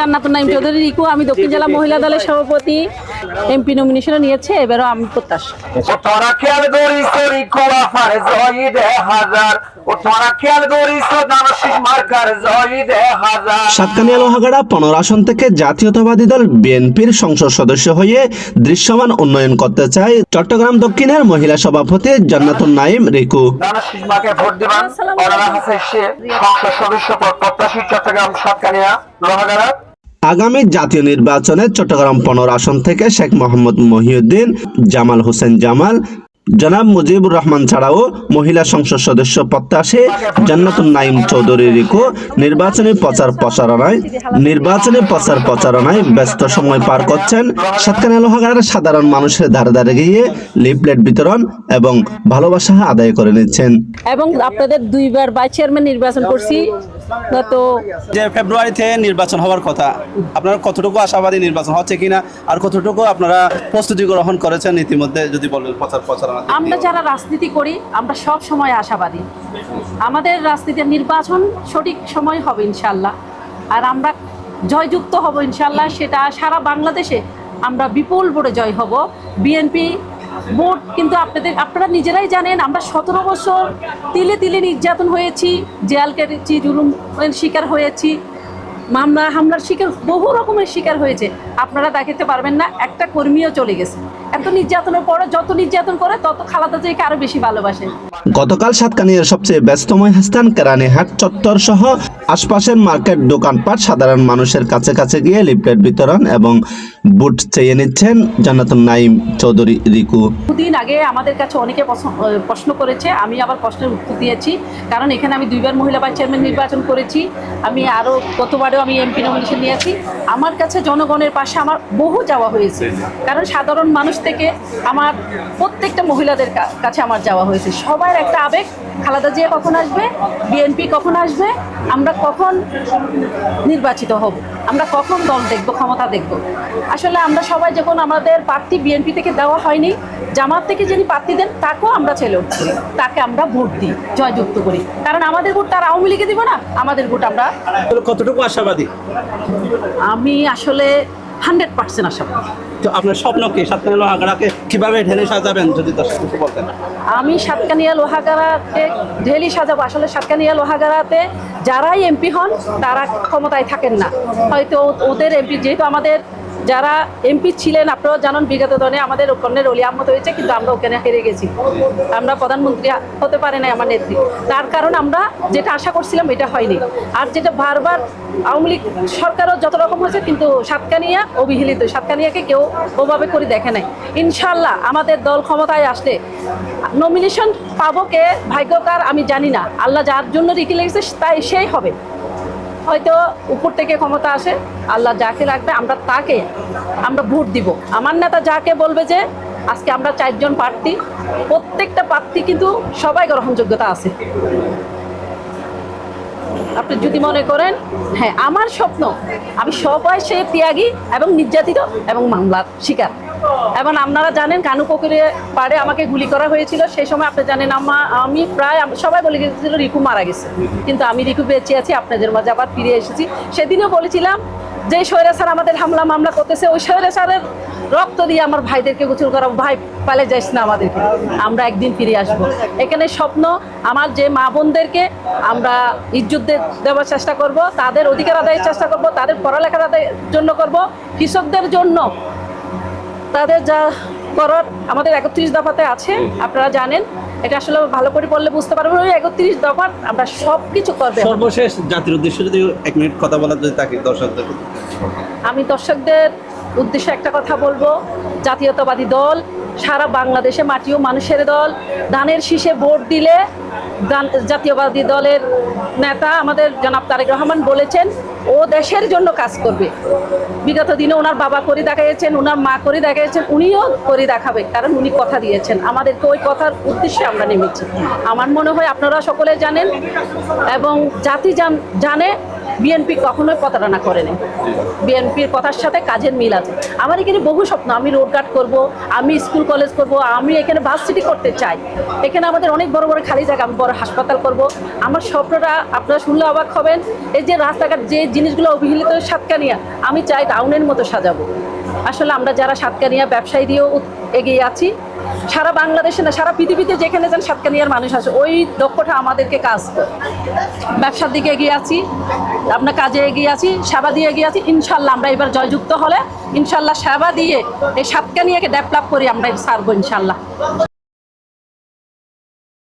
জান্নাতুন নাইম চৌধুরী রিকু আমি দক্ষিণ জেলা মহিলা দলের সভাপতি। এমপি নমিনেশনে নিয়েছে এবারও আমি প্রত্যাশা। ও তোরা খেয়াল করিস তোরি কোয়া জয়ী দে হাজার। ও তোরা খেয়াল করিস দানশিস মার্কার জয়ী দে হাজার। সাতকানিয়া লোহাগাড়া পনেরো আসন থেকে জাতীয়তাবাদী দল বিএনপির সংসদ সদস্য হয়ে দৃশ্যমান উন্নয়ন করতে চায় চট্টগ্রাম দক্ষিণের মহিলা সভাপতি জান্নাতুন নাইম রিকু। দানশিস মাকে ভোট দিবেন। ওনারা হাসে সংসদ সদস্য পদ প্রত্যাশী চট্টগ্রাম সাতকানিয়া লোহাগাড়া। আগামী জাতীয় নির্বাচনে চট্টগ্রাম পনেরো আসন থেকে শেখ মোহাম্মদ মহিউদ্দিন জামাল হোসেন জামাল জনাব মুজিবুর রহমান ছাড়াও মহিলা সংসদ সদস্য প্রত্যাশী জান্নাতুন নাইম চৌধুরী রিকু। নির্বাচনী প্রচার প্রচারণায় নির্বাচনী প্রচার প্রচারণায় ব্যস্ত সময় পার করছেন সাতকানিয়া লোহাগাড়ার সাধারণ মানুষের ধারে ধারে গিয়ে লিফলেট বিতরণ এবং ভালোবাসা আদায় করে নিচ্ছেন। এবং আপনাদের দুইবার ভাইস চেয়ারম্যান নির্বাচন করছি। গত যে ফেব্রুয়ারিতে নির্বাচন হওয়ার কথা আপনারা কতটুকু আশাবাদী নির্বাচন হচ্ছে কিনা আর কতটুকু আপনারা প্রস্তুতি গ্রহণ করেছেন ইতিমধ্যে যদি বলেন প্রচার প্রচারণা আমরা যারা রাজনীতি করি আমরা সব সময় আশাবাদী। আমাদের রাজনীতির নির্বাচন সঠিক সময় হবে ইনশাল্লাহ। আর আমরা জয়যুক্ত হব ইনশাল্লাহ সেটা সারা বাংলাদেশে আমরা বিপুল ভোটে জয় হব। বিএনপি ভোট কিন্তু আপনাদের আপনারা নিজেরাই জানেন আমরা সতেরো বছর তিলে তিলে নির্যাতন হয়েছি জেল কেটেছি জুলুমের শিকার হয়েছি মামলা হামলার শিকার বহু রকমের শিকার হয়েছে। আপনারা দেখাতে পারবেন না একটা কর্মীও চলে গেছে। এত নির্যাতনের পরে যত নির্যাতন করে তত খালাদা জিয়াকে আরও বেশি ভালোবাসে। গতকাল সাতকানিয়ার সবচেয়ে ব্যস্তময় স্থান কেরানীহাট চত্বর সহ আশপাশের মার্কেট দোকানপাট সাধারণ মানুষের কাছে কাছে গিয়ে লিফলেট বিতরণ এবং বুট চেয়ে নিচ্ছেন জান্নাতুন নাইম চৌধুরী রিকু। দুদিন আগে আমাদের কাছে অনেকে প্রশ্ন- করেছে আমি আবার প্রশ্নের উত্তর দিয়েছি। কারণ এখানে আমি দুইবার মহিলা ভাইস চেয়ারম্যান নির্বাচন করেছি। আমি আরও গতবারেও আমি এমপি নমিনেশন নিয়েছি। আমার কাছে জনগণের পাশে আমার বহু যাওয়া হয়েছে। কারণ সাধারণ মানুষ থেকে আমার প্রত্যেকটা মহিলাদের কাছে আমার যাওয়া হয়েছে। সবার একটা আবেগ খালাদা জিয়া কখন আসবে বিএনপি কখন আসবে আমরা কখন নির্বাচিত হব আমরা কখন দল দেখব ক্ষমতা দেখব। আসলে আমরা সবাই যখন আমাদের প্রার্থী বিএনপি থেকে দেওয়া হয়নি জামাত থেকে যিনি প্রার্থী দেন তাকেও আমরা ছেলে উঠছি তাকে আমরা ভোট দিই জয়যুক্ত করি। কারণ আমাদের ভোট তার আওয়ামী লীগে দিব না আমাদের ভোট আমরা কতটুকু আশাবাদী? আমি আসলে হান্ড্রেড পার্সেন্ট আশাবাদী তো আপনার স্বপ্ন কি? সাতকানিয়া লোহাগাড়াকে কীভাবে ঢেলে সাজাবেন যদি বলতেন? আমি সাতকানিয়া লোহাগাড়াতে ঢেলি সাজাবো। আসলে সাতকানিয়া লোহাগাড়াতে যারাই এমপি হন তারা ক্ষমতায় থাকেন না। হয়তো ওদের এমপি যেহেতু আমাদের যারা এমপি ছিলেন, আপনারাও জানেন, বিগত দনে আমাদের ওখানে অলি আহমদ হয়েছে, কিন্তু আমরা ওখানে হেরে গেছি। আমরা প্রধানমন্ত্রী হতে পারে নাই আমার নেত্রী। তার কারণ আমরা যেটা আশা করছিলাম, এটা হয়নি। আর যেটা বারবার আওয়ামী লীগ সরকারও যত রকম হয়েছে, কিন্তু সাতকানিয়া অবহেলিত। সাতকানিয়াকে কেউ ওভাবে করে দেখে নাই। ইনশাল্লাহ আমাদের দল ক্ষমতায় আসলে নমিনেশন পাবো কে? ভাগ্যকার আমি জানি না। আল্লাহ যার জন্য রেখে লেগেছে, তাই সেই হবে। হয়তো উপর থেকে ক্ষমতা আসে, আল্লাহ যাকে রাখবে আমরা তাকে আমরা ভোট দিব। আমার নেতা যাকে বলবে যে, আজকে আমরা চারজন প্রার্থী, প্রত্যেকটা প্রার্থী কিন্তু সবাই গ্রহণযোগ্যতা আছে। আপনি যদি মনে করেন হ্যাঁ আমার স্বপ্ন, আমি সবাই সে ত্যাগী এবং নির্যাতিত এবং মামলার শিকার। এবং আপনারা জানেন কানু পুকুরে পাড়ে আমাকে গুলি করা হয়েছিল। সেই সময় আপনি জানেন আমা, আমি প্রায় সবাই বলে গেছিল রিকু মারা গেছে। কিন্তু আমি রিকু বেঁচে আছি, আপনাদের মাঝে আবার ফিরে এসেছি। সেদিনও বলেছিলাম যে সৈরা স্যার আমাদের হামলা মামলা করতেছে, ওই সৈরা স্যারের রক্ত দিয়ে আমার ভাইদেরকে গোচল করাবো ভাই পালে যাইস না আমাদেরকে, আমরা একদিন ফিরে আসব। এখানে স্বপ্ন, আমার যে মা বোনদেরকে আমরা ইজ্জত দেওয়ার চেষ্টা করব, তাদের অধিকার আদায়ের চেষ্টা করব, তাদের পড়ালেখার আদায়ের জন্য করব, কৃষকদের জন্য তাদের যা করার আমাদের একত্রিশ দফাতে আছে আপনারা জানেন। এটা আসলে ভালো করে পড়লে বুঝতে পারব ওই একত্রিশ দফা আমরা সব কিছু করব সর্বশেষ জাতির উদ্দেশ্যে যদি এক মিনিট কথা বলা যদি তাকে দর্শকদের আমি দর্শকদের উদ্দেশ্যে একটা কথা বলব। জাতীয়তাবাদী দল সারা বাংলাদেশে মাটি ও মানুষের দল দানের শীষে ভোট দিলে জাতীয়বাদী দলের নেতা আমাদের জনাব তারেক রহমান বলেছেন ও দেশের জন্য কাজ করবে। বিগত দিনে ওনার বাবা করে দেখাইয়েছেন, ওনার মা করে দেখাইয়েছেন, উনিও করে দেখাবে কারণ উনি কথা দিয়েছেন। আমাদেরকে ওই কথার উদ্দেশ্যে আমরা নেমেছি। আমার মনে হয় আপনারা সকলে জানেন এবং জাতি জান- জানে বিএনপি কখনোই প্রতারণা করেনি বিএনপির কথার সাথে কাজের মিল আছে। আমার এখানে বহু স্বপ্ন, আমি রোডঘাট করব, আমি স্কুল কলেজ করব, আমি এখানে বাস সিটি করতে চাই। এখানে আমাদের অনেক বড় বড় খালি জায়গা, আমি বড় হাসপাতাল করব। আমার স্বপ্নটা আপনারা শুনলে অবাক হবেন, এই যে রাস্তাঘাট, যে জিনিসগুলো অবহেলিত সাতকানিয়া, আমি চাই টাউনের মতো সাজাবো। আসলে আমরা যারা সাতকানিয়া ব্যবসায়ী দিয়েও এগিয়ে আছি, সারা বাংলাদেশে না, সারা পৃথিবীতে যেখানে যান সাতকানিয়ার মানুষ আছে ওই দক্ষটা আমাদেরকে কাজ ব্যবসার দিকে এগিয়ে আছি আপনার কাজে এগিয়ে আছি, সেবা দিয়ে এগিয়ে আছি, ইনশাল্লাহ আমরা এবার জয়যুক্ত হলে, ইনশাল্লাহ সেবা দিয়ে এই সাতকানিয়াকে ডেভেলপ করি আমরা ছাড়বো ইনশাল্লাহ।